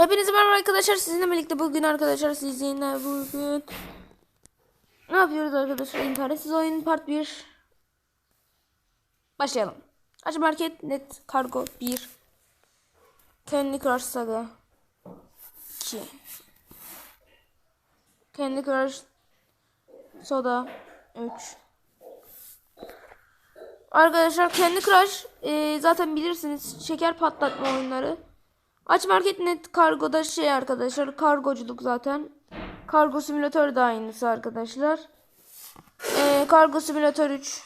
Hepinize merhaba arkadaşlar. Sizinle birlikte bugün arkadaşlar sizinle bugün ne yapıyoruz arkadaşlar? İnternetsiz oyun part 1. Başlayalım. Aç market net kargo 1. Candy Crush Saga 2. Candy Crush Soda 3. Arkadaşlar Candy Crush e, zaten bilirsiniz şeker patlatma oyunları. Aç Market Net Kargo'da şey arkadaşlar kargoculuk zaten. Kargo simülatör de aynısı arkadaşlar. Ee, kargo simülatör 3.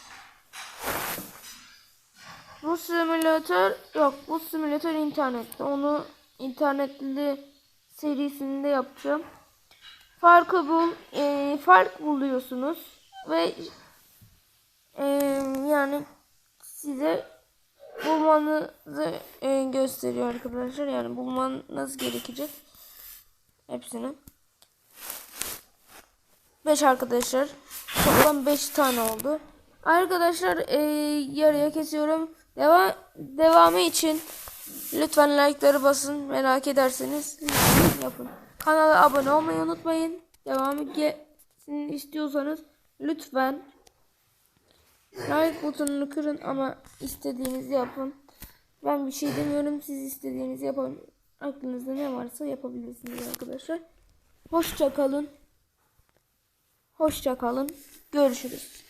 Bu simülatör yok bu simülatör internette. Onu internetli serisinde yapacağım. Farkı bul, ee, fark buluyorsunuz ve ee, yani size bulmanızı e, gösteriyor arkadaşlar. Yani bulmanız gerekecek. Hepsini. 5 arkadaşlar. Toplam 5 tane oldu. Arkadaşlar e, yarıya kesiyorum. Devam devamı için lütfen like'ları basın. Merak ederseniz yapın. Kanala abone olmayı unutmayın. Devamı gelsin istiyorsanız lütfen Like butonunu kırın ama istediğinizi yapın. Ben bir şey demiyorum. Siz istediğinizi yapın. Aklınızda ne varsa yapabilirsiniz arkadaşlar. Hoşça kalın. Hoşça kalın. Görüşürüz.